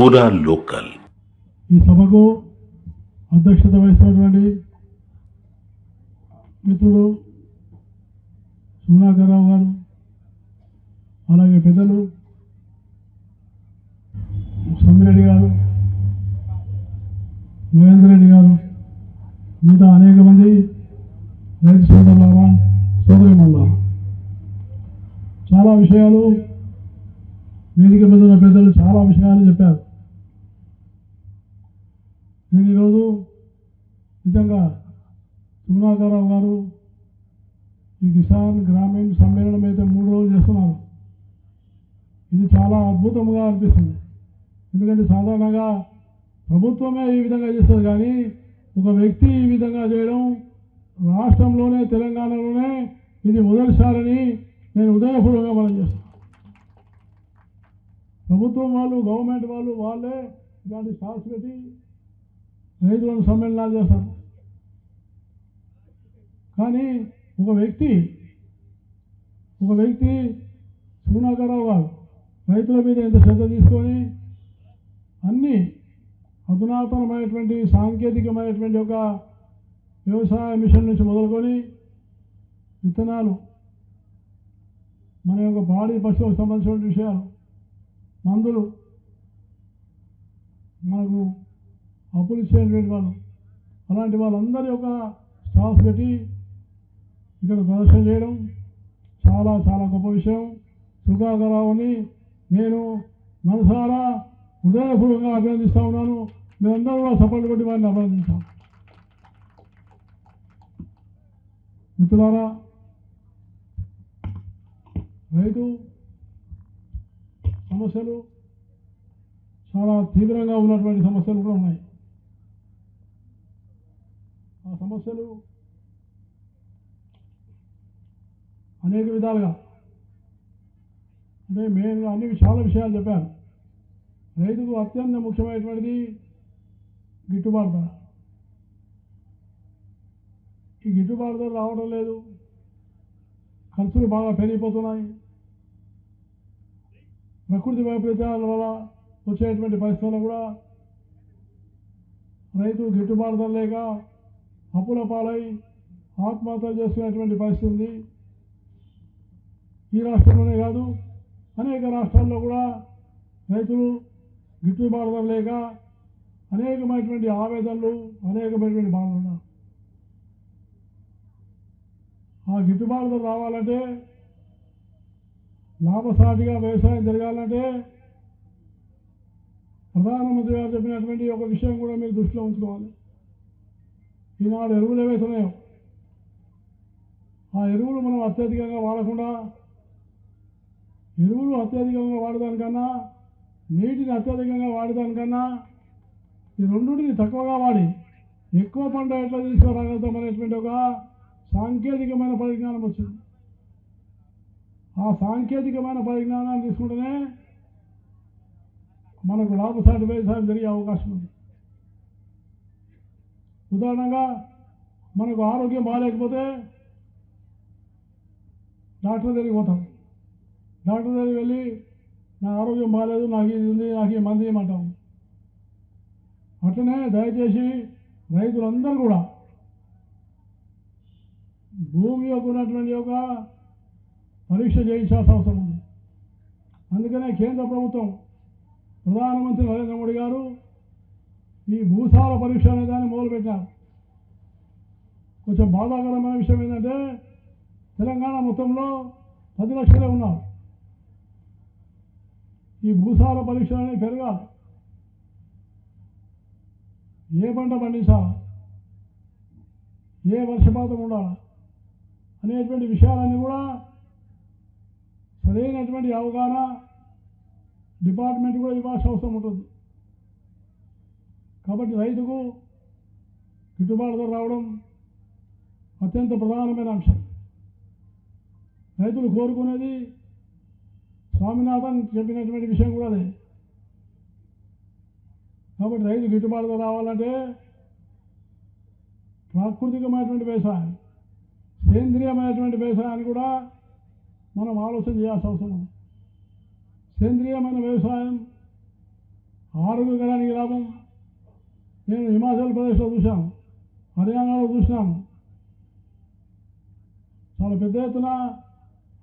పూరా లోకల్. ఈ సభకు అధ్యక్షత వహిస్తున్నటువంటి మిత్రుడు సునాకర్రావు గారు అలాగే పెద్దలు సమ్మిరెడ్డి గారు మహేందర్ రెడ్డి గారు మిగతా అనేక మంది రైతు సోదరులారా సోదరి చాలా విషయాలు వేదిక మీద ఉన్న పెద్దలు చాలా విషయాలు చెప్పారు. నేను ఈరోజు నిజంగా సుమనాథరావు గారు ఈ కిసాన్ గ్రామీణ సమ్మేళనం అయితే మూడు రోజులు చేస్తున్నారు ఇది చాలా అద్భుతంగా అనిపిస్తుంది. ఎందుకంటే సాధారణంగా ప్రభుత్వమే ఈ విధంగా చేస్తుంది కానీ ఒక వ్యక్తి ఈ విధంగా చేయడం రాష్ట్రంలోనే తెలంగాణలోనే ఇది మొదటిసారని నేను ఉదయపూర్వకంగా మనం చేస్తాను ప్రభుత్వం వాళ్ళు గవర్నమెంట్ వాళ్ళు వాళ్ళే ఇలాంటి స్టాల్స్ పెట్టి రైతులను సమ్మేళనాలు చేస్తారు. కానీ ఒక వ్యక్తి ఒక వ్యక్తి సుగుణాకరరావు గారు రైతుల మీద ఎంత శ్రద్ధ తీసుకొని అన్ని అధునాతనమైనటువంటి సాంకేతికమైనటువంటి ఒక వ్యవసాయ మిషన్ నుంచి మొదలుకొని విత్తనాలు మన యొక్క బాడీ పశువులకు సంబంధించిన విషయాలు మందులు మనకు అప్పులు ఇచ్చేటువంటి వాళ్ళు. అలాంటి వాళ్ళందరి యొక్క స్టాఫ్ పెట్టి ఇక్కడ ప్రదర్శన చేయడం చాలా చాలా గొప్ప విషయం. సుఖాకరావుని నేను మనసారా హృదయపూర్వకంగా అభినందిస్తూ ఉన్నాను. మీరందరూ కూడా సపోర్ట్ కొట్టి వారిని అభినందిస్తాం మిత్రులారా రైతు సమస్యలు చాలా తీవ్రంగా ఉన్నటువంటి సమస్యలు కూడా ఉన్నాయి. సమస్యలు అనేక విధాలుగా. అంటే మేము అన్ని చాలా విషయాలు చెప్పాను రైతుకు అత్యంత ముఖ్యమైనటువంటిది గిట్టుబాటు ధర. ఈ గిట్టుబాటు ధర రావడం లేదు. ఖర్చులు బాగా పెరిగిపోతున్నాయి. ప్రకృతి వైపరీత్యాల వల్ల వచ్చేటువంటి పరిస్థితుల్లో కూడా రైతు గిట్టుబాటు ధర లేక అప్పుల పాలై ఆత్మహత్య చేసుకునేటువంటి పరిస్థితి ఈ రాష్ట్రంలోనే కాదు అనేక రాష్ట్రాల్లో కూడా రైతులు గిట్టుబాటు ధర లేక అనేకమైనటువంటి ఆవేదనలు అనేకమైనటువంటి బాధలు ఉన్నారు ఆ గిట్టుబాటు ధర రావాలంటే లాభసాటిగా వ్యవసాయం జరగాలంటే ప్రధానమంత్రి గారు చెప్పినటువంటి ఒక విషయం కూడా మీరు దృష్టిలో ఉంచుకోవాలి. ఈనాడు ఎరువులు ఏవైతున్నాయో ఆ ఎరువులు మనం అత్యధికంగా వాడకుండా ఎరువులు అత్యధికంగా వాడేదానికన్నా నీటిని అత్యధికంగా వాడేదానికన్నా ఈ రెండింటిని తక్కువగా వాడి ఎక్కువ పంట ఎట్లా తీసుకురాగలుగుతాం అనేటువంటి ఒక సాంకేతికమైన పరిజ్ఞానం వచ్చింది. ఆ సాంకేతికమైన పరిజ్ఞానాన్ని తీసుకుంటేనే మనకు లాభసాటి వ్యవసాయం జరిగే అవకాశం ఉంది. ఉదాహరణగా మనకు ఆరోగ్యం బాగాలేకపోతే డాక్టర్ దగ్గరికి పోతాం. డాక్టర్ దగ్గరికి వెళ్ళి నా ఆరోగ్యం బాగాలేదు నాకు ఇది ఉంది నాకు ఈ మంది ఇవ్వమంటాం అట్లనే దయచేసి రైతులందరూ కూడా భూమి యొక్క ఉన్నటువంటి ఒక పరీక్ష చేయించాల్సిన అవసరం ఉంది. అందుకనే కేంద్ర ప్రభుత్వం ప్రధానమంత్రి నరేంద్ర మోడీ గారు ఈ భూసార పరీక్ష అనే దాన్ని మొదలుపెట్టారు. కొంచెం బాధాకరమైన విషయం ఏంటంటే తెలంగాణ మొత్తంలో పది లక్షలే ఉన్నారు. ఈ భూసార పరీక్ష అనేది పెరగాలి ఏ పంట పండించాలి ఏ వర్షపాతం ఉండాలా? అనేటువంటి విషయాలన్నీ కూడా సరైనటువంటి అవగాహన డిపార్ట్మెంట్ కూడా ఇవ్వాల్సిన అవసరం ఉంటుంది. కాబట్టి రైతుకు గిట్టుబాటు ధర రావడం అత్యంత ప్రధానమైన అంశం. రైతులు కోరుకునేది స్వామినాథన్ చెప్పినటువంటి విషయం కూడా అదే. కాబట్టి రైతు గిట్టుబాటు ధర రావాలంటే ప్రాకృతికమైనటువంటి వ్యవసాయం సేంద్రియమైనటువంటి వ్యవసాయాన్ని కూడా మనం ఆలోచన చేయాల్సిన అవసరం ఉంది. సేంద్రియమైన వ్యవసాయం ఆరోగ్యకరానికి లాభం నేను హిమాచల్ ప్రదేశ్లో చూశాను హర్యానాలో చూసినాను చాలా పెద్ద ఎత్తున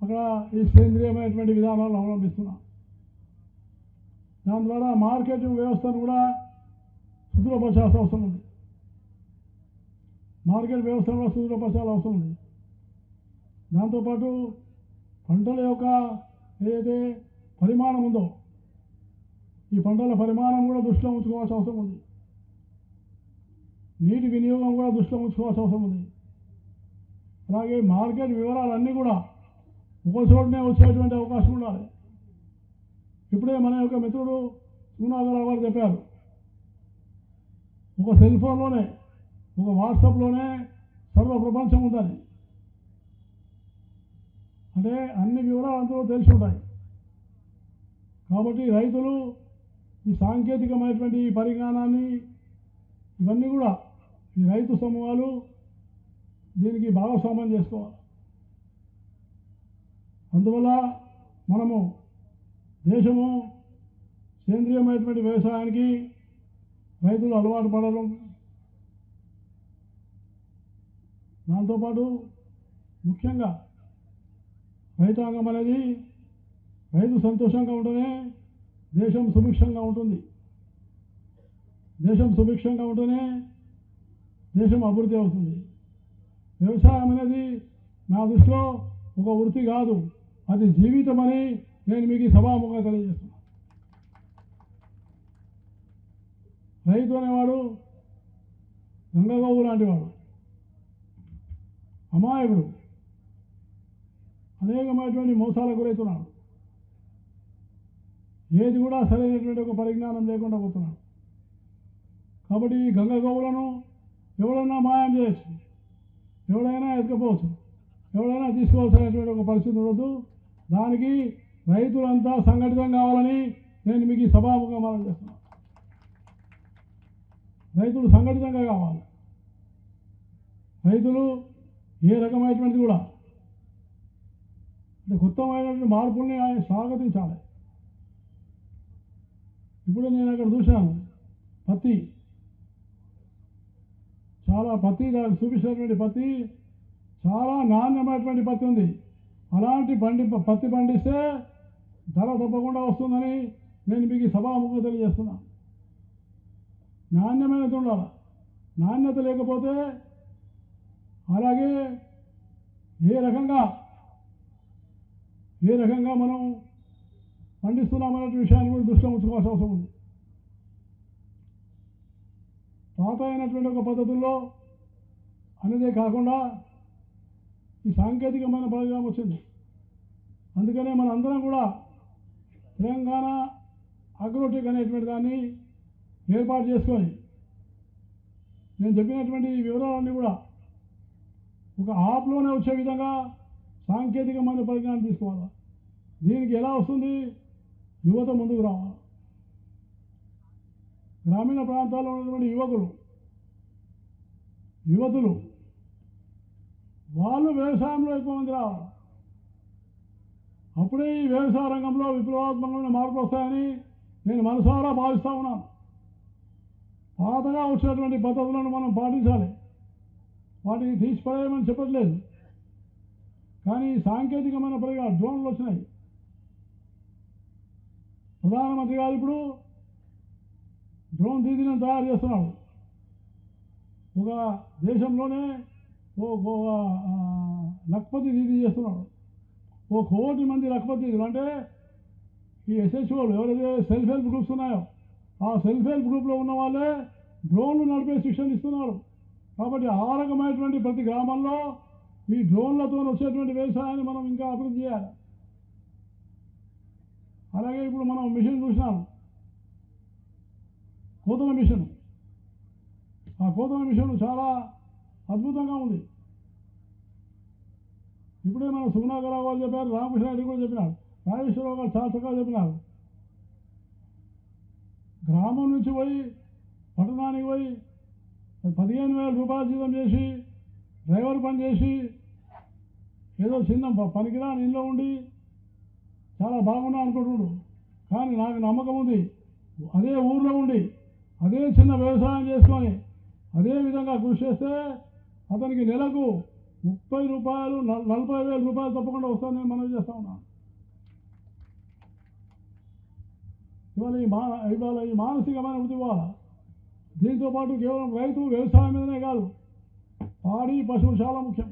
అక్కడ ఈ సేంద్రియమైనటువంటి విధానాలు అవలంబిస్తున్నాం. దాని ద్వారా మార్కెటింగ్ వ్యవస్థను కూడా సుదృఢపరచాల్సిన అవసరం ఉంది. మార్కెట్ వ్యవస్థను కూడా సుదృఢపరచాల్సిన అవసరం ఉంది. దాంతోపాటు పంటల యొక్క ఏదైతే పరిమాణం ఉందో ఈ పంటల పరిమాణం కూడా దృష్టిలో ఉంచుకోవాల్సిన అవసరం ఉంది. నీటి వినియోగం కూడా దృష్టిలో ఉంచుకోవాల్సిన అవసరం ఉంది. అలాగే మార్కెట్ వివరాలన్నీ కూడా ఒక చోటనే వచ్చేటువంటి అవకాశం ఉండాలి. ఇప్పుడే మన యొక్క మిత్రుడు సునాగరావు గారు చెప్పారు. ఒక సెల్ ఫోన్లోనే ఒక వాట్సాప్లోనే సర్వ ప్రపంచం ఉందని అంటే అన్ని వివరాలు అందులో తెలిసి ఉంటాయి. కాబట్టి రైతులు ఈ సాంకేతికమైనటువంటి ఈ పరిజ్ఞానాన్ని ఇవన్నీ కూడా ఈ రైతు సమూహాలు దీనికి భాగస్వామ్యం చేసుకోవాలి. అందువల్ల మనము దేశము సేంద్రియమైనటువంటి వ్యవసాయానికి రైతులు అలవాటు పడడం. దాంతోపాటు ముఖ్యంగా రైతాంగం అనేది రైతు సంతోషంగా ఉంటేనే దేశం సుభిక్షంగా ఉంటుంది. దేశం సుభిక్షంగా ఉంటేనే దేశం అభివృద్ధి అవుతుంది. వ్యవసాయం అనేది నా దృష్టిలో ఒక వృత్తి కాదు. అది జీవితం అని నేను మీకు సభాముఖంగా తెలియజేస్తున్నాను రైతు అనేవాడు గంగగోవు లాంటివాడు. అమాయకుడు. అనేకమైనటువంటి మోసాలకు గురవుతున్నాడు. ఏది కూడా సరైనటువంటి ఒక పరిజ్ఞానం లేకుండా పోతున్నాడు. కాబట్టి ఈ గంగ గోవులను ఎవడైనా మాయం చేయొచ్చు. ఎవడైనా ఎత్తుకపోవచ్చు ఎవడైనా తీసుకోవాల్సినటువంటి ఒక పరిస్థితి ఉండదు దానికి రైతులంతా సంఘటితం కావాలని నేను మీకు ఈ సభాముఖంగా మనం చేస్తున్నాను రైతులు సంఘటితంగా కావాలి. రైతులు ఏ రకమైనటువంటిది కూడా అంటే కొత్తమైనటువంటి మార్పుల్ని ఆయన స్వాగతించాలి. ఇప్పుడు నేను అక్కడ చూశాను. పత్తి చాలా పత్తి నాకు చూపించినటువంటి పత్తి చాలా నాణ్యమైనటువంటి పత్తి ఉంది. అలాంటి పండి పత్తి పండిస్తే ధర తప్పకుండా వస్తుందని నేను మీకు సభాముఖంగా తెలియజేస్తున్నా. నాణ్యమైనది ఉండాలి? నాణ్యత లేకపోతే అలాగే ఏ రకంగా ఏ రకంగా మనం పండిస్తున్నామనే విషయాన్ని కూడా దృష్టిలో ఉంచుకోవాల్సిన అవసరం ఉంది. పాత అయినటువంటి ఒక పద్ధతుల్లో అనేదే కాకుండా ఈ సాంకేతికమైన పరిణామం వచ్చింది. అందుకనే మన అందరం కూడా తెలంగాణ అగ్రోటెక్ అనేటువంటి దాన్ని ఏర్పాటు చేసుకొని నేను చెప్పినటువంటి ఈ వివరాలన్నీ కూడా ఒక ఆప్లోనే వచ్చే విధంగా సాంకేతికమైన పరిజ్ఞానం తీసుకోవాలి? దీనికి ఎలా వస్తుంది? యువత ముందుకు రావాలి? గ్రామీణ ప్రాంతాల్లో ఉన్నటువంటి యువకులు యువతులు వాళ్ళు వ్యవసాయంలో ఎక్కువ మంది రావాలి. అప్పుడే ఈ వ్యవసాయ రంగంలో విప్లవాత్మకమైన మార్పులు వస్తాయని నేను మనసారా భావిస్తూ ఉన్నాను. పాతగా వచ్చినటువంటి పద్ధతులను మనం పాటించాలి. వాటిని తీసిపడేయమని చెప్పట్లేదు. కానీ సాంకేతికమైన పరిగా డ్రోన్లు వచ్చినాయి. ప్రధానమంత్రి గారు ఇప్పుడు డ్రోన్ దీదీలను తయారు చేస్తున్నాడు. ఒక దేశంలోనే ఓ లక్పతి దీదీ చేస్తున్నాడు. ఓ కోటి మంది లక్పతి దీదులు అంటే ఈ ఎస్హెచ్ఓలు ఎవరైతే సెల్ఫ్ హెల్ప్ గ్రూప్స్ ఉన్నాయో ఆ సెల్ఫ్ హెల్ప్ గ్రూప్లో ఉన్న వాళ్ళే డ్రోన్లు నడిపే శిక్షణ ఇస్తున్నారు. కాబట్టి ఆ రకమైనటువంటి ప్రతి గ్రామంలో ఈ డ్రోన్లతో వచ్చేటువంటి వ్యవసాయాన్ని మనం ఇంకా అభివృద్ధి చేయాలి. అలాగే ఇప్పుడు మనం మిషన్ చూసినాం. గోధుమ మిషన్. ఆ గోధుమ మిషన్ చాలా అద్భుతంగా ఉంది. ఇప్పుడే మన సుగుణాగరావు గారు చెప్పారు రామకృష్ణ రెడ్డి కూడా చెప్పినారు రాజేశ్వరరావు గారు చాలా చక్కగా చెప్పినారు. గ్రామం నుంచి పోయి పట్టణానికి పోయి పదిహేను వేల రూపాయల జీతం చేసి డ్రైవర్ పని చేసి ఏదో చిన్న ప- పనికిరాని ఇంట్లో ఉండి చాలా బాగున్నా అనుకుంటున్నాడు కానీ నాకు నమ్మకం ఉంది అదే ఊర్లో ఉండి అదే చిన్న వ్యవసాయం చేసుకొని అదే విధంగా కృషి చేస్తే అతనికి నెలకు ముప్పై రూపాయలు నలభై వేల రూపాయలు తప్పకుండా వస్తానని మనం చేస్తా ఉన్నాను. ఇవాళ ఈ మా ఇవాళ ఈ మానసికమైన వృద్ధి ఇవ్వాలి దీంతోపాటు కేవలం రైతు వ్యవసాయం మీదనే కాదు పాడి పశువు చాలా ముఖ్యం.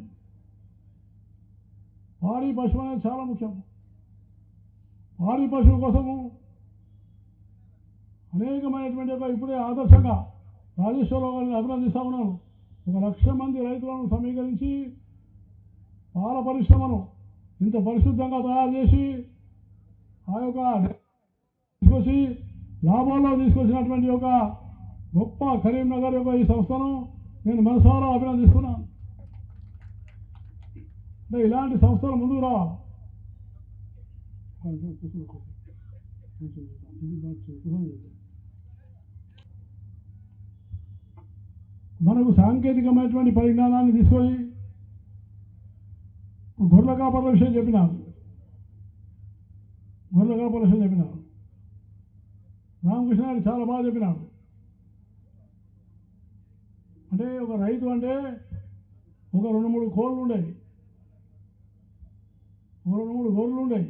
పాడి పశువు అనేది చాలా ముఖ్యం. పాడి పశువు కోసము అనేకమైనటువంటి ఒక ఇప్పుడే ఆదర్శంగా రాజేశ్వరరావు గారిని అభినందిస్తా ఉన్నాను. ఒక లక్ష మంది రైతులను సమీకరించి పాల పరిశ్రమను ఇంత పరిశుద్ధంగా తయారు చేసి ఆ యొక్క తీసుకొచ్చి లాభాల్లో తీసుకొచ్చినటువంటి ఒక గొప్ప కరీంనగర్ యొక్క ఈ సంస్థను నేను మనసారా అభినందిస్తున్నాను అంటే ఇలాంటి సంస్థలు ముందుకు రావాలి కొంచెం కూర్చో, కూర్చో. కొంచెం ఇది బాగా చూ- కూర్చోండి. మనకు సాంకేతికమైనటువంటి పరిజ్ఞానాన్ని తీసుకొని గొర్రెల కాపర్ల విషయం చెప్పినారు. గొర్రెల కాపర్ల విషయం చెప్పినారు. రామకృష్ణ గారు చాలా బాగా చెప్పినాడు. అంటే ఒక రైతు అంటే ఒక రెండు మూడు కోళ్ళు ఉండేవి ఒక రెండు మూడు గొర్రెలు ఉండేవి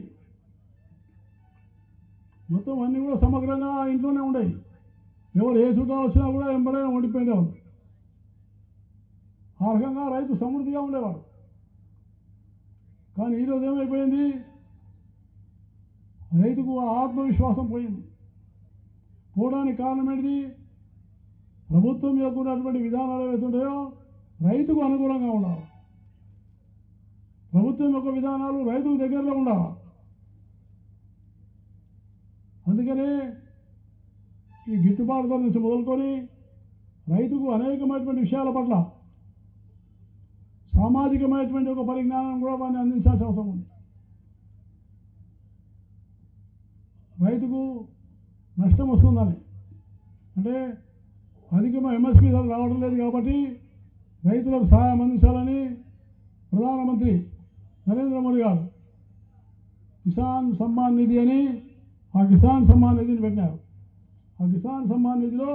మొత్తం అన్నీ కూడా సమగ్రంగా ఇంట్లోనే ఉండేవి ఎవరు ఏ చుట్టాలు వచ్చినా కూడా ఎంబడైనా వాళ్ళు ఆ రకంగా రైతు సమృద్ధిగా ఉండేవాడు. కానీ ఈరోజు ఏమైపోయింది? రైతుకు ఆ ఆత్మవిశ్వాసం పోయింది. పోవడానికి కారణం ఏంటిది? ప్రభుత్వం యొక్క ఉన్నటువంటి విధానాలు ఏవైతుంటాయో రైతుకు అనుకూలంగా ఉండాలి. ప్రభుత్వం యొక్క విధానాలు రైతుకు దగ్గరలో ఉండాలి. అందుకనే ఈ గిట్టుబాటు ధర నుంచి మొదలుకొని రైతుకు అనేకమైనటువంటి విషయాల పట్ల సామాజికమైనటువంటి ఒక పరిజ్ఞానం కూడా వారిని అందించాల్సిన అవసరం ఉంది. రైతుకు నష్టం వస్తుందని. అంటే అధికమైన ఎంఎస్పీ ధర రావడం లేదు కాబట్టి రైతులకు సహాయం అందించాలని ప్రధానమంత్రి నరేంద్ర మోడీ గారు కిసాన్ సమ్మాన్ నిధి అని ఆ కిసాన్ సమ్మాన్ నిధిని పెట్టినారు. ఆ కిసాన్ సమ్మాన్ నిధిలో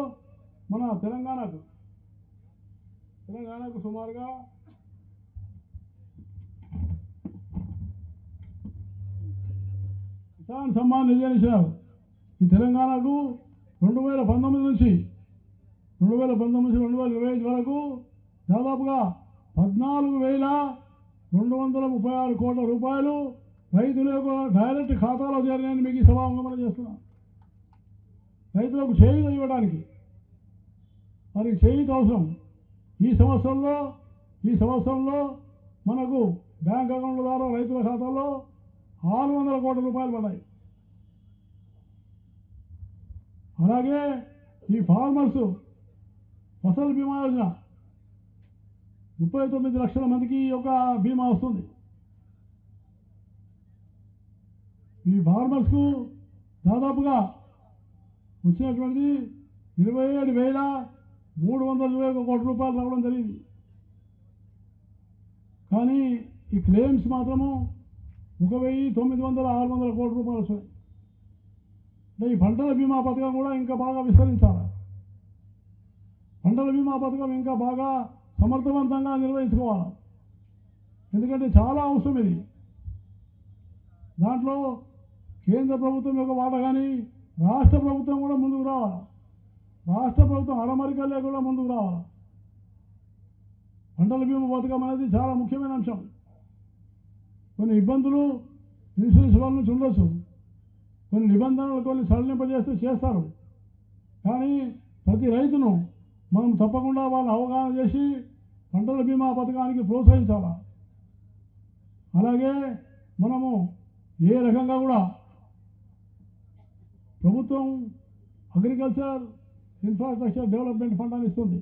మన తెలంగాణకు తెలంగాణకు సుమారుగా కిసాన్ సమ్మాన్ నిధి ఈ తెలంగాణకు రెండు వేల పంతొమ్మిది నుంచి రెండు వేల పంతొమ్మిది నుంచి రెండు వేల ఇరవై ఐదు వరకు దాదాపుగా పద్నాలుగు వేల రెండు వందల ముప్పై ఆరు కోట్ల రూపాయలు రైతుల యొక్క డైరెక్ట్ ఖాతాలో చేరినాయని మీకు ఈ సభాంగమనం చేస్తున్నాను రైతులకు చేయూత ఇవ్వడానికి. మరి చేయూత అవసరం. ఈ సంవత్సరంలో ఈ సంవత్సరంలో మనకు బ్యాంక్ అకౌంట్ల ద్వారా రైతుల ఖాతాలో ఆరు వందల కోట్ల రూపాయలు పడ్డాయి. అలాగే ఈ ఫార్మర్స్ ఫసల్ బీమా యోజన ముప్పై తొమ్మిది లక్షల మందికి ఈ యొక్క బీమా వస్తుంది. ఈ ఫార్మర్స్కు దాదాపుగా వచ్చినటువంటి ఇరవై ఏడు వేల మూడు వందల ఇరవై ఒక కోట్ల రూపాయలు రావడం జరిగింది. కానీ ఈ క్లెయిమ్స్ మాత్రము ఒక వెయ్యి తొమ్మిది వందల ఆరు వందల కోట్ల రూపాయలు వస్తాయి అంటే ఈ పంటల బీమా పథకం కూడా ఇంకా బాగా విస్తరించాలి? పంటల బీమా పథకం ఇంకా బాగా సమర్థవంతంగా నిర్వహించుకోవాలి? ఎందుకంటే చాలా అవసరం ఇది. దాంట్లో కేంద్ర ప్రభుత్వం యొక్క వాట కానీ రాష్ట్ర ప్రభుత్వం కూడా ముందుకు రావాలి? రాష్ట్ర ప్రభుత్వం అరమరికలే కూడా ముందుకు రావాలి? పంటల బీమా పథకం అనేది చాలా ముఖ్యమైన అంశం. కొన్ని ఇబ్బందులు ఇన్సూరెన్స్ వాళ్ళ నుంచి ఉండొచ్చు కొన్ని నిబంధనలు కొన్ని సడలింపజేస్తే చేస్తారు. కానీ ప్రతి రైతును మనం తప్పకుండా వాళ్ళు అవగాహన చేసి పంటల బీమా పథకానికి ప్రోత్సహించాలి? అలాగే మనము ఏ రకంగా కూడా ప్రభుత్వం అగ్రికల్చర్ ఇన్ఫ్రాస్ట్రక్చర్ డెవలప్మెంట్ ఫండ్ అని ఇస్తుంది.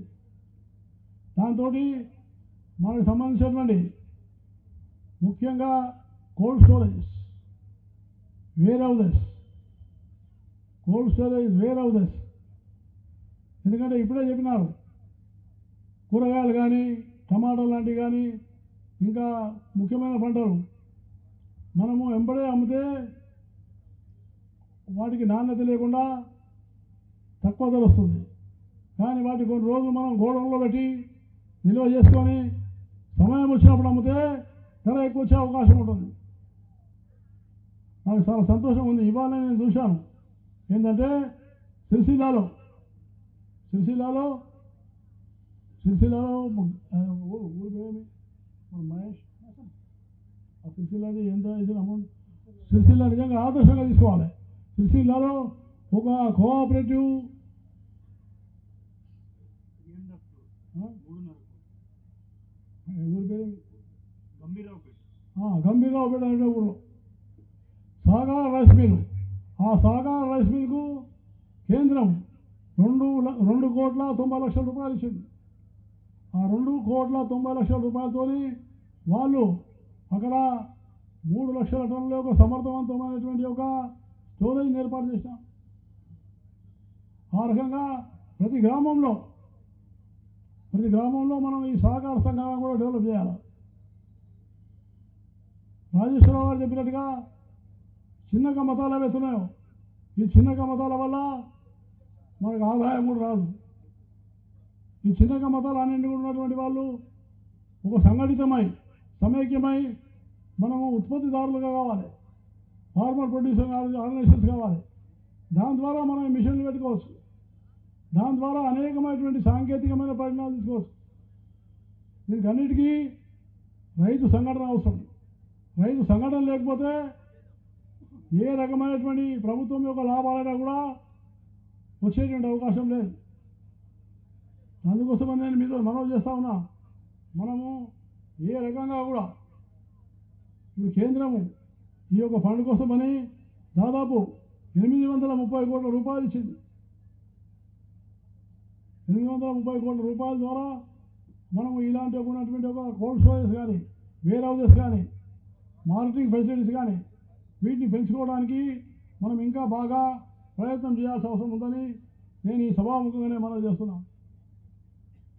దాంతో మనకు సంబంధించినటువంటి ముఖ్యంగా cold storage warehouses cold storage warehouses. ఎందుకంటే ఇప్పుడే చెప్పినారు కూరగాయలు కానీ టమాటాలు లాంటివి కానీ ఇంకా ముఖ్యమైన పంటలు. మనము ఎంబడే అమ్మితే వాటికి నాణ్యత లేకుండా తక్కువ ధర వస్తుంది. కానీ వాటి కొన్ని రోజులు మనం గోడౌన్లో పెట్టి నిల్వ చేసుకొని సమయం వచ్చినప్పుడు అమ్మితే ధర ఎక్కువ వచ్చే అవకాశం ఉంటుంది. నాకు చాలా సంతోషం ఉంది. ఇవాళ నేను చూశాను. ఏంటంటే సిరిసిల్లాలో సిరిసిల్లాలో సిరిసిల్లాలో ఊరు పేరేమి మన మహేష్. ఆ సిరిసిల్లాది ఎంత ఇచ్చిన అమౌంట్? సిరిసిల్ల నిజంగా ఆదర్శంగా తీసుకోవాలి. సిరిసిల్లాలో ఒక కోఆపరేటివ్? ఊరి పేరేమి గంభీరావు గంభీరావుపేట అనే ఊరు సాగర రైస్ మిల్ ఆ సాగర రైస్ మిల్కు కేంద్రం రెండు ల- రెండు కోట్ల తొంభై లక్షల రూపాయలు ఇచ్చింది. ఆ రెండు కోట్ల తొంభై లక్షల రూపాయలతో వాళ్ళు అక్కడ మూడు లక్షల టన్నుల యొక్క సమర్థవంతమైనటువంటి ఒక స్టోరేజ్ ఏర్పాటు చేశాం. ఆ రకంగా ప్రతి గ్రామంలో ప్రతి గ్రామంలో మనం ఈ సహకార సంఘాలను కూడా డెవలప్ చేయాలి. రాజేశ్వరరావు గారు చెప్పినట్టుగా చిన్న మతాలు వేస్తున్నాయో ఈ చిన్న మతాల వల్ల మనకు ఆదాయం కూడా రాదు. ఈ చిన్న మతాలు అన్నింటి కూడా ఉన్నటువంటి వాళ్ళు ఒక సంఘటితమై సమైక్యమై మనము ఉత్పత్తిదారులుగా కావాలి. ఫార్మర్ ప్రొడ్యూసర్ ఆర్గనైజేషన్స్ కావాలి. దాని ద్వారా మనం మిషన్లు పెట్టుకోవచ్చు. దాని ద్వారా అనేకమైనటువంటి సాంకేతికమైన పరిణామాలు తీసుకోవచ్చు. దీనికి అన్నిటికీ రైతు సంఘటన అవసరం. రైతు సంఘటన లేకపోతే ఏ రకమైనటువంటి ప్రభుత్వం యొక్క లాభాలైనా కూడా వచ్చేటువంటి అవకాశం లేదు. అందుకోసమని నేను మీతో మనవి చేస్తా ఉన్నా. మనము ఏ రకంగా కూడా ఇప్పుడు కేంద్రము ఈ యొక్క ఫండ్ కోసమని దాదాపు ఎనిమిది వందల ముప్పై కోట్ల రూపాయలు ఇచ్చింది. ఎనిమిది వందల ముప్పై కోట్ల రూపాయల ద్వారా మనము ఇలాంటి ఒక ఉన్నటువంటి ఒక కోల్డ్ స్టోరేజ్ కానీ వేర్ కానీ మార్కెటింగ్ ఫెసిలిటీస్ కానీ వీటిని పెంచుకోవడానికి మనం ఇంకా బాగా ప్రయత్నం చేయాల్సిన అవసరం ఉందని నేను ఈ సభాముఖంగానే మనం చేస్తున్నాను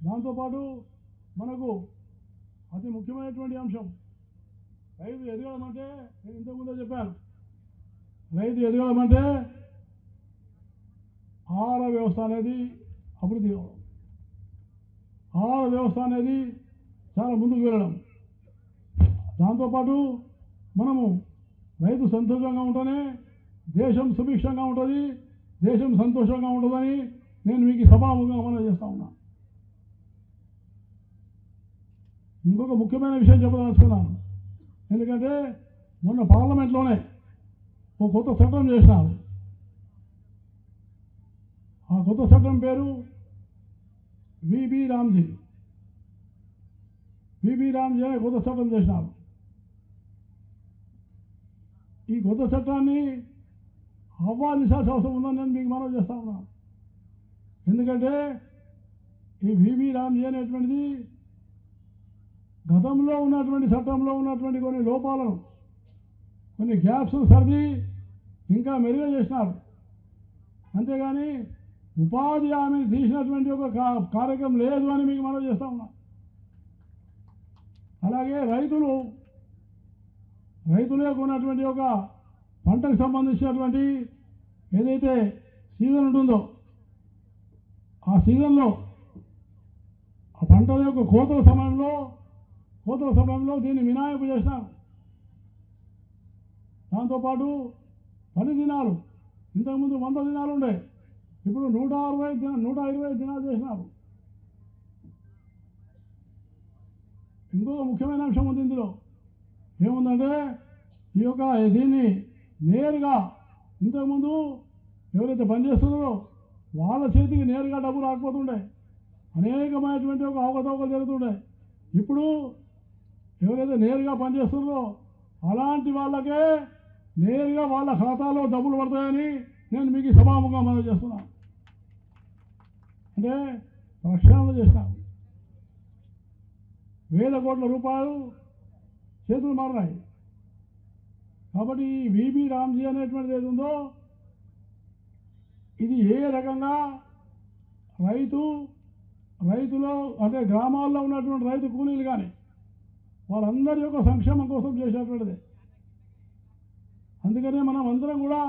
దాంతోపాటు మనకు అతి ముఖ్యమైనటువంటి అంశం రైతు ఎదగడం అంటే నేను ఇంతకుముందే చెప్పాను. రైతు ఎదగడం అంటే ఆహార వ్యవస్థ అనేది అభివృద్ధి కావడం. ఆహార వ్యవస్థ అనేది చాలా ముందుకు వెళ్ళడం. దాంతోపాటు మనము రైతు సంతోషంగా ఉంటేనే దేశం సుభిక్షంగా ఉంటుంది దేశం సంతోషంగా ఉంటుందని నేను మీకు సభాముఖంగా మనం చేస్తా ఉన్నా. ఇంకొక ముఖ్యమైన విషయం చెప్పదలుచుకున్నాను. ఎందుకంటే మొన్న పార్లమెంట్లోనే ఒక కొత్త చట్టం చేసినారు. ఆ కొత్త చట్టం పేరు విబి రామ్జీ. విబి రామ్జీ అనే కొత్త చట్టం చేసినారు. ఈ కొత్త చట్టాన్ని ఆహ్వానించాల్సిన అవసరం ఉందని నేను మీకు మనవి చేస్తా ఉన్నాను ఎందుకంటే ఈ విబి రామ్జీ అనేటువంటిది గతంలో ఉన్నటువంటి చట్టంలో ఉన్నటువంటి కొన్ని లోపాలను కొన్ని గ్యాప్స్ సర్ది ఇంకా మెరుగు చేసినారు. అంతేగాని ఉపాధి హామీని తీసినటువంటి ఒక కార్యక్రమం లేదు అని మీకు మనం చేస్తా ఉన్నాం. అలాగే రైతులు రైతులకు ఉన్నటువంటి ఒక పంటకు సంబంధించినటువంటి ఏదైతే సీజన్ ఉంటుందో ఆ సీజన్లో ఆ పంట యొక్క కోతల సమయంలో కోతల సమయంలో దీన్ని మినాయింపు చేసినారు దాంతోపాటు పని దినాలు ఇంతకుముందు వంద దినాలు ఉండే ఇప్పుడు నూట అరవై దిన నూట ఇరవై దినాలు చేసినారు. ఇంకొక ముఖ్యమైన అంశం ఉంది ఇందులో. ఏముందంటే ఈ యొక్క దీన్ని నేరుగా ఇంతకుముందు ఎవరైతే పనిచేస్తున్నారో వాళ్ళ చేతికి నేరుగా డబ్బు రాకపోతుండే. అనేకమైనటువంటి ఒక అవకతవకలు జరుగుతుండే. ఇప్పుడు ఎవరైతే నేరుగా పనిచేస్తున్నారో అలాంటి వాళ్ళకే నేరుగా వాళ్ళ ఖాతాలో డబ్బులు పడతాయని నేను మీకు సభాముఖంగా మనం చేస్తున్నాను అంటే ప్రక్షాళన చేసినాను వేల కోట్ల రూపాయలు చేతులు మారినాయి. కాబట్టి ఈ విబి రామ్జీ అనేటువంటిది ఏది ఉందో ఇది ఏ రకంగా రైతు రైతులో అంటే గ్రామాల్లో ఉన్నటువంటి రైతు కూలీలు కానీ వాళ్ళందరి యొక్క సంక్షేమం కోసం చేసేటువంటిది. అందుకనే మనం అందరం కూడా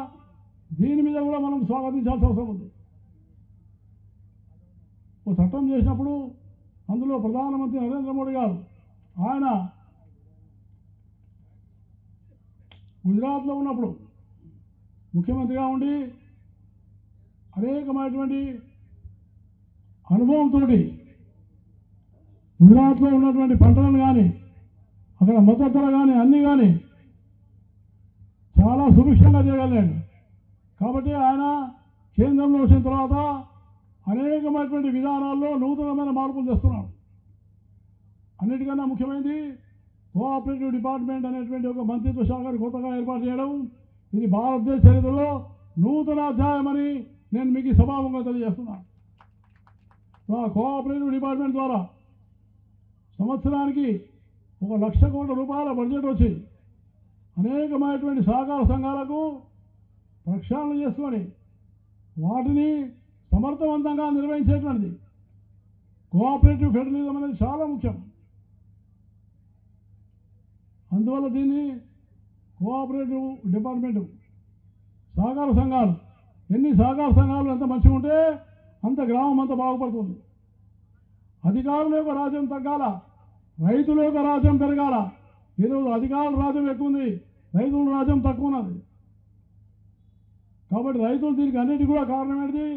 దీని మీద కూడా మనం స్వాగతించాల్సిన అవసరం ఉంది. ఓ చట్టం చేసినప్పుడు అందులో ప్రధానమంత్రి నరేంద్ర మోడీ గారు ఆయన గుజరాత్లో ఉన్నప్పుడు ముఖ్యమంత్రిగా ఉండి అనేకమైనటువంటి అనుభవంతో గుజరాత్లో ఉన్నటువంటి పంటలను కానీ అక్కడ మద్దతులు కానీ అన్నీ కానీ చాలా సుభిక్షంగా చేయగలిగాడు. కాబట్టి ఆయన కేంద్రంలో వచ్చిన తర్వాత అనేకమైనటువంటి విధానాల్లో నూతనమైన మార్పులు తెస్తున్నాడు అన్నిటికన్నా ముఖ్యమైనది కోఆపరేటివ్ డిపార్ట్మెంట్ అనేటువంటి ఒక మంత్రిత్వ శాఖను కొత్తగా ఏర్పాటు చేయడం ఇది భారతదేశ చరిత్రలో నూతన అధ్యాయమని నేను మీకు సభాముఖంగా తెలియజేస్తున్నాను ఆ కోఆపరేటివ్ డిపార్ట్మెంట్ ద్వారా సంవత్సరానికి ఒక లక్ష కోట్ల రూపాయల బడ్జెట్ వచ్చి అనేకమైనటువంటి సహకార సంఘాలకు ప్రక్షాళన చేసుకొని వాటిని సమర్థవంతంగా నిర్వహించేటువంటిది. కోఆపరేటివ్ ఫెడరలిజం అనేది చాలా ముఖ్యం. అందువల్ల దీన్ని కోఆపరేటివ్ డిపార్ట్మెంట్ సహకార సంఘాలు. ఎన్ని సహకార సంఘాలు ఎంత మంచిగా ఉంటే అంత గ్రామం అంత బాగుపడుతుంది. అధికారుల యొక్క రాజ్యం తగ్గాల రైతుల యొక్క రాజ్యం పెరగాల. ఈరోజు అధికారుల రాజ్యం ఎక్కువ ఉంది రైతుల రాజ్యం తక్కువ ఉన్నది కాబట్టి రైతులు దీనికి అన్నిటి కూడా కారణం ఏంటిది?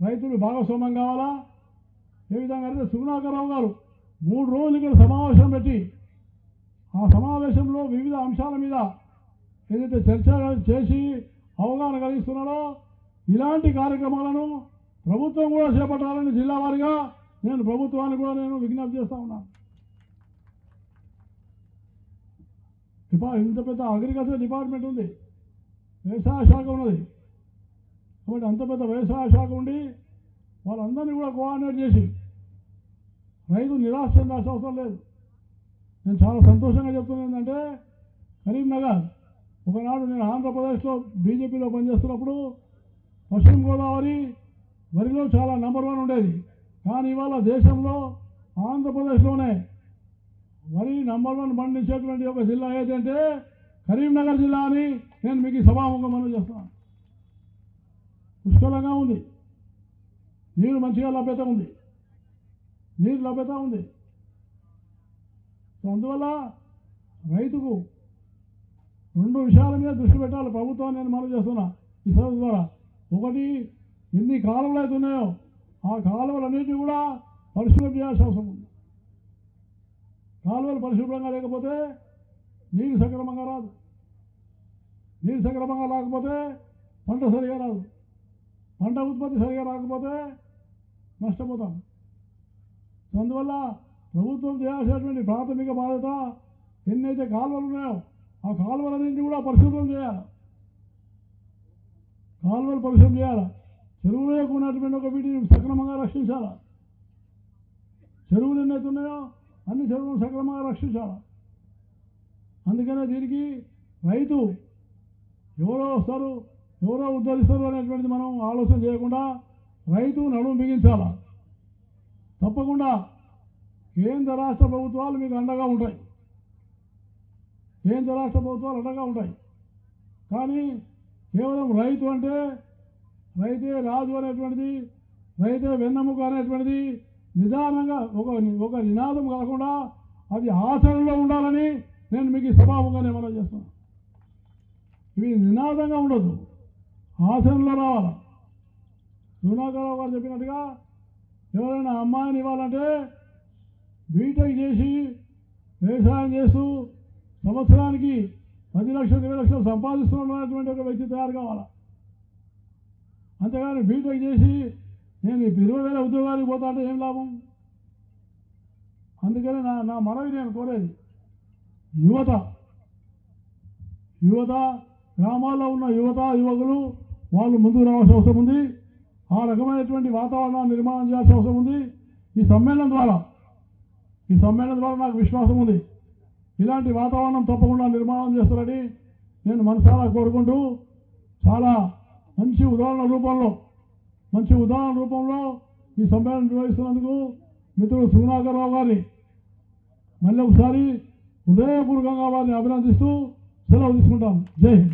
రైతులు భాగస్వామ్యం కావాలా? ఏ విధంగా అయితే సుగుణాకరరావు గారు మూడు రోజులు ఇక్కడ సమావేశం పెట్టి ఆ సమావేశంలో వివిధ అంశాల మీద ఏదైతే చర్చ చేసి అవగాహన కలిగిస్తున్నాడో ఇలాంటి కార్యక్రమాలను ప్రభుత్వం కూడా చేపట్టాలని జిల్లా వారిగా నేను ప్రభుత్వాన్ని కూడా నేను విజ్ఞప్తి చేస్తూ ఉన్నాను డిపా ఇంత పెద్ద అగ్రికల్చర్ డిపార్ట్మెంట్ ఉంది. వ్యవసాయ శాఖ ఉన్నది. కాబట్టి అంత పెద్ద వ్యవసాయ శాఖ ఉండి వాళ్ళందరినీ కూడా కోఆర్డినేట్ చేసి రైతు నిరాశ చెందాల్సిన అవసరం లేదు. నేను చాలా సంతోషంగా చెప్తున్నాను ఏంటంటే కరీంనగర్ ఒకనాడు నేను ఆంధ్రప్రదేశ్లో బీజేపీలో పనిచేస్తున్నప్పుడు పశ్చిమ గోదావరి వరిలో చాలా నెంబర్ వన్ ఉండేది. కానీ ఇవాళ దేశంలో ఆంధ్రప్రదేశ్లోనే వరి నెంబర్ వన్ పండించేటువంటి ఒక జిల్లా ఏదంటే కరీంనగర్ జిల్లా అని నేను మీకు సభాముఖం మనం చేస్తున్నాను పుష్కలంగా ఉంది. నీరు మంచిగా లభ్యత ఉంది. నీరు లభ్యత ఉంది. అందువల్ల రైతుకు రెండు విషయాల మీద దృష్టి పెట్టాలి. ప్రభుత్వం నేను మనం చేస్తున్నా. ఈ సదస్సు ద్వారా. ఒకటి ఎన్ని కాలువలు అయితే ఉన్నాయో ఆ కాలువలన్నింటినీ కూడా పరిశుభ్రం చేయాల్సిన అవసరం ఉంది. కాలువలు పరిశుభ్రంగా లేకపోతే నీరు సక్రమంగా రాదు. నీరు సక్రమంగా రాకపోతే పంట సరిగా రాదు. పంట ఉత్పత్తి సరిగా రాకపోతే నష్టపోతాం. అందువల్ల ప్రభుత్వం చేయాల్సినటువంటి ప్రాథమిక బాధ్యత ఎన్నైతే కాలువలు ఉన్నాయో ఆ కాలువలన్నింటినీ కూడా పరిశుభ్రం చేయాలి. కాలువలు పరిశుభ్రం చేయాలి. చెరువులకు ఉన్నటువంటి ఒక వీటిని సక్రమంగా రక్షించాలి. చెరువులు ఎన్నైతే ఉన్నాయో అన్ని చెరువులను సక్రమంగా రక్షించాలి. అందుకనే దీనికి రైతు ఎవరో వస్తారు ఎవరో ఉద్ధరిస్తారు అనేటువంటిది మనం ఆలోచన చేయకుండా రైతు నడుము బిగించాల. తప్పకుండా కేంద్ర రాష్ట్ర ప్రభుత్వాలు మీకు అండగా ఉంటాయి. కేంద్ర రాష్ట్ర ప్రభుత్వాలు అండగా ఉంటాయి. కానీ కేవలం రైతు అంటే రైతే రాజు అనేటువంటిది రైతే వెన్నెముక అనేటువంటిది నిదానంగా ఒక ఒక నినాదం కాకుండా అది ఆచరణలో ఉండాలని నేను మీకు ఈ మనం చేస్తున్నాను ఇవి నినాదంగా ఉండదు ఆచరణలో రావాలి? సునాకరావు గారు చెప్పినట్టుగా ఎవరైనా అమ్మాయిని ఇవ్వాలంటే బీటెక్ చేసి వ్యవసాయం చేస్తూ సంవత్సరానికి పది లక్షలు ఇరవై లక్షలు సంపాదిస్తున్నటువంటి ఒక వ్యక్తి తయారు కావాలా? అంతేగాని బీటెక్ చేసి నేను ఇరవై వేల ఉద్యోగానికి పోతా అంటే ఏం లాభం? అందుకని నా నా మనవి నేను కోరేది యువత యువత గ్రామాల్లో ఉన్న యువత యువకులు వాళ్ళు ముందుకు రావాల్సిన అవసరం ఉంది. ఆ రకమైనటువంటి వాతావరణాన్ని నిర్మాణం చేయాల్సిన అవసరం ఉంది. ఈ సమ్మేళనం ద్వారా ఈ సమ్మేళనం ద్వారా నాకు విశ్వాసం ఉంది. ఇలాంటి వాతావరణం తప్పకుండా నిర్మాణం చేస్తారని నేను మనసారా కోరుకుంటూ చాలా మంచి ఉదాహరణ రూపంలో మంచి ఉదాహరణ రూపంలో ఈ సమ్మేళనం నిర్వహిస్తున్నందుకు మిత్రుడు సుగుణాకర్రావు గారిని మళ్ళీ ఒకసారి హృదయపూర్వకంగా వారిని అభినందిస్తూ సెలవు తీసుకుంటాం. జై హింద్.